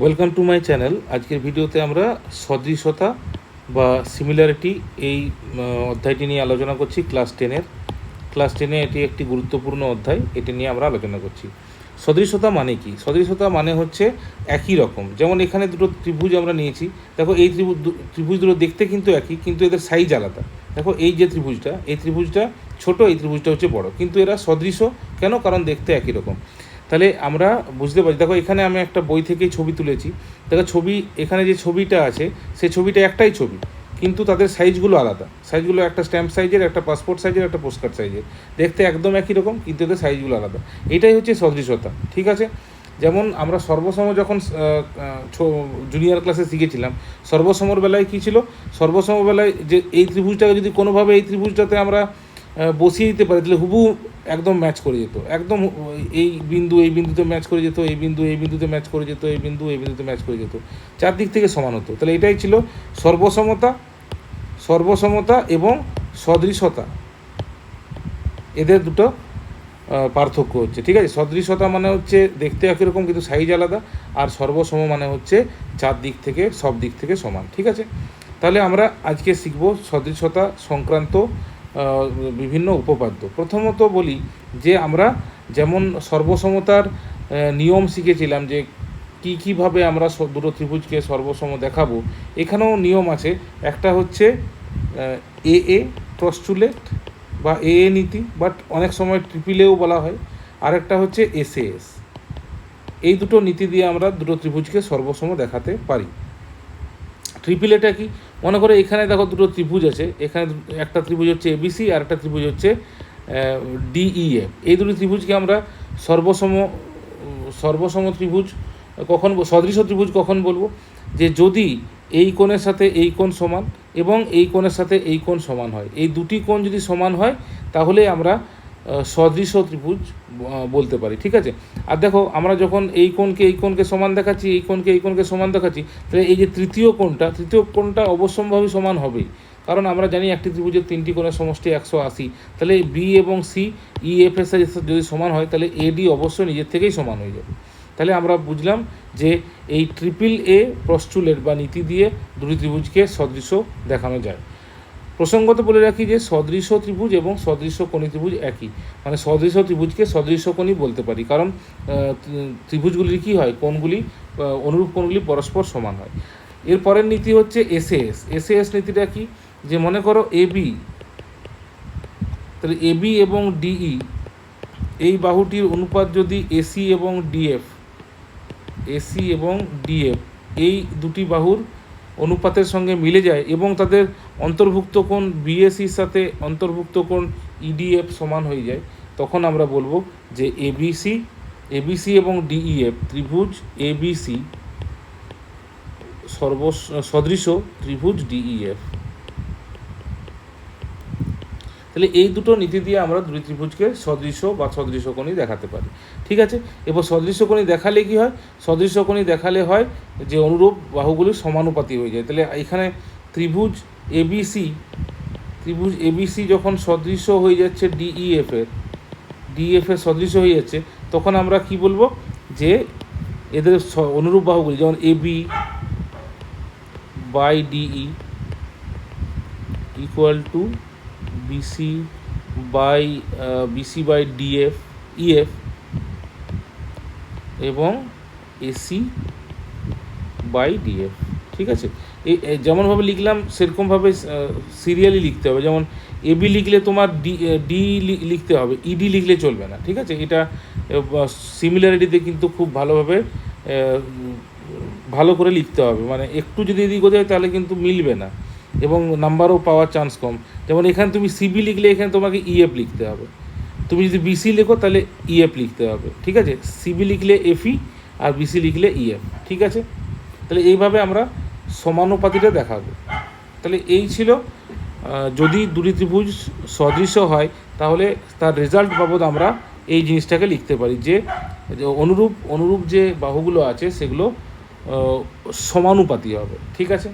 Welcome to my channel আজকের ভিডিওতে আমরা সদৃশতা বা সিমিলারিটি এই অধ্যায়টি নিয়ে আলোচনা করছি ক্লাস টেনের ক্লাস টেনে এটি একটি গুরুত্বপূর্ণ অধ্যায়, এটি নিয়ে আমরা আলোচনা করছি। সদৃশতা মানে কি? সদৃশতা মানে হচ্ছে একই রকম। যেমন এখানে দুটো ত্রিভুজ আমরা নিয়েছি। দেখো এই ত্রিভুজ ত্রিভুজ দুটো দেখতে কিন্তু একই, কিন্তু এদের সাইজ আলাদা। দেখো এই যে ত্রিভুজটা, এই ত্রিভুজটা ছোট, এই ত্রিভুজটা হচ্ছে বড়। কিন্তু এরা সদৃশ। কেন? কারণ দেখতে একই রকম। তাহলে আমরা বুঝতে পারছি। দেখো, এখানে আমি একটা বই থেকেই ছবি তুলেছি। দেখো, ছবি, এখানে যে ছবিটা আছে সেই ছবিটা একটাই ছবি। কিন্তু তাদের সাইজগুলো আলাদা। সাইজগুলো একটা স্ট্যাম্প সাইজের, একটা পাসপোর্ট সাইজের, একটা পোস্টকার্ড সাইজের। দেখতে একদম একই রকম, কিন্তু এদের সাইজগুলো আলাদা। এটাই হচ্ছে সদৃশতা, ঠিক আছে? যেমন আমরা সর্বসম যখন জুনিয়র ক্লাসে শিখেছিলাম, সর্বসমর বেলায় কী ছিল? সর্বসম বেলায় যে এই ত্রিভুজটাকে যদি কোনোভাবে এই ত্রিভুজটাতে আমরা বসিয়ে দিতে পারি, তাহলে হুবু একদম ম্যাচ করে যেত। একদম এই বিন্দু, এই বিন্দুতে ম্যাচ করে যেত, এই বিন্দু, এই বিন্দুতে ম্যাচ করে যেত, এই বিন্দু, এই বিন্দুতে ম্যাচ করে যেত। চারদিক থেকে সমান হতো। তাহলে এটাই ছিল সর্বসমতা সর্বসমতা এবং সদৃশতা। এদের দুটো পার্থক্য হচ্ছে। ঠিক আছে? সদৃশতা মানে হচ্ছে দেখতে একই রকম কিন্তু সাইজ আলাদা, আর সর্বসম মানে হচ্ছে চার দিক থেকে, সব দিক থেকে সমান। ঠিক আছে? তাহলে আমরা আজকে শিখব সদৃশতা সংক্রান্ত বিভিন্ন উপপাদ্য। প্রথমত বলি যে আমরা যেমন সর্বসমতার নিয়ম শিখেছিলাম যে কী কীভাবে আমরা দুটো ত্রিভুজকে সর্বসম দেখাবো, এখানেও নিয়ম আছে। একটা হচ্ছে এ এ প্রস্টুলেট বা এ এ নীতি বাট অনেক সময় ট্রিপিলেও বলা হয়। আরেকটা হচ্ছে এস এস এই দুটো নীতি দিয়ে আমরা দুটো ত্রিভুজকে সর্বসম দেখাতে পারি। ট্রিপল এটা কি? মনে করো এখানে দেখো দুটো ত্রিভুজ আছে। এখানে একটা ত্রিভুজ হচ্ছে এবিসি আর একটা ত্রিভুজ হচ্ছে ডিইএফ এই দুটো ত্রিভুজকে আমরা সর্বসম সর্বসম ত্রিভুজ কখন সদৃশ ত্রিভুজ কখন বলব? যে যদি এই কোণের সাথে এই কোণ সমান এবং এই কোণের সাথে এই কোণ সমান হয়, এই দুটি কোণ যদি সমান হয়, তাহলে আমরা সদৃশ ত্রিভুজ বলতে পারি, ঠিক আছে? আর দেখো, আমরা যখন এই কোণকে এই কোণকে সমান দেখাচ্ছি, এই কোণকে এই কোণকে সমান দেখাচ্ছি, তাহলে এই যে তৃতীয় কোণটা তৃতীয় কোণটা অবশ্যম্ভাবী সমান হবেই কারণ আমরা জানি একটি ত্রিভুজের তিনটি কোণের সমষ্টি একশো আশি। তাহলে বি এবং সি, ই, এফ এর যদি সমান হয়, তাহলে এডি অবশ্যই নিজের থেকেই সমান হয়ে যাবে। তাহলে আমরা বুঝলাম যে এই ট্রিপল এ প্রস্টুলেট বা নীতি দিয়ে দুটি ত্রিভুজকে সদৃশ দেখানো যায়। প্রসঙ্গত বলে রাখি যে সদৃশ ত্রিভুজ এবং সদৃশ কোণী ত্রিভুজ একই। মানে সদৃশ ত্রিভুজকে সদৃশ কোণই বলতে পারি। কারণ ত্রিভুজগুলির কী হয়? কোণগুলি অনুরূপ কোণগুলি পরস্পর সমান হয়। এর পরের নীতি হচ্ছে এসএএস এসএএস নীতিটা কি? যে মনে করো এবি তাহলে এবি এবং ডিই এই বাহুটির অনুপাত যদি এসি এবং ডিএফ এসি এবং ডিএফ এই দুটি বাহুর অনুপাতের সঙ্গে মিলে যায় এবং তাদের অন্তর্ভুক্ত কোণ বিএসির সাথে অন্তর্ভুক্ত কোণ ইডিএফ সমান হয়ে যায়, তখন আমরা বলব যে এবিসি এবিসি এবং ডিইএফ ত্রিভুজ এবিসি সর্ব সদৃশ ত্রিভুজ ডিইএফ তাহলে এই দুটো নীতি দিয়ে আমরা দুই ত্রিভুজকে সদৃশ বা সদৃশকোণী দেখাতে পারি। ঠিক আছে? এবার সদৃশকোণী দেখালে কি হয়? সদৃশকোণী দেখালে হয় যে অনুরূপ বাহুগুলি সমানুপাতি হয়ে যায়। তাহলে এখানে ত্রিভুজ এবিসি ত্রিভুজ এবিসি যখন সদৃশ হয়ে যাচ্ছে ডিইএফ এর ডিএফ এর সদৃশ হয়ে যাচ্ছে, তখন আমরা কি বলব? যে এদের অনুরূপ বাহুগুলি, যেমন AB by DE equal to BC by BC by DF EF এবং এসি বাই ডিএফ ঠিক আছে? যেমনভাবে লিখলাম, সেরকমভাবে সিরিয়ালি লিখতে হবে। যেমন এবি লিখলে তোমার ডি ডি লিখতে হবে। ইডি লিখলে চলবে না, ঠিক আছে? এটা সিমিলারিটিতে কিন্তু খুব ভালোভাবে ভালো করে লিখতে হবে। মানে একটু যদি এদিক হয়ে, তাহলে কিন্তু মিলবে না। এবং নাম্বারও পাওয়ার চান্স কম। যেমন এখানে তুমি সিবি লিখলে এখানে তোমাকে ইএফ লিখতে হবে। তুমি যদি বিসি লেখো তাহলে ইএফ লিখতে হবে, ঠিক আছে? সিবি লিখলে এফই আর বিসি লিখলে ইএফ ঠিক আছে? তাহলে এইভাবে আমরা সমানুপাতিটা দেখাবো। তাহলে এই ছিল যদি দুটি ত্রিভুজ সদৃশ হয়, তাহলে তার রেজাল্ট বাবদ আমরা এই জিনিসটাকে লিখতে পারি যে অনুরূপ অনুরূপ যে বাহুগুলো আছে সেগুলো সমানুপাতি হবে, ঠিক আছে?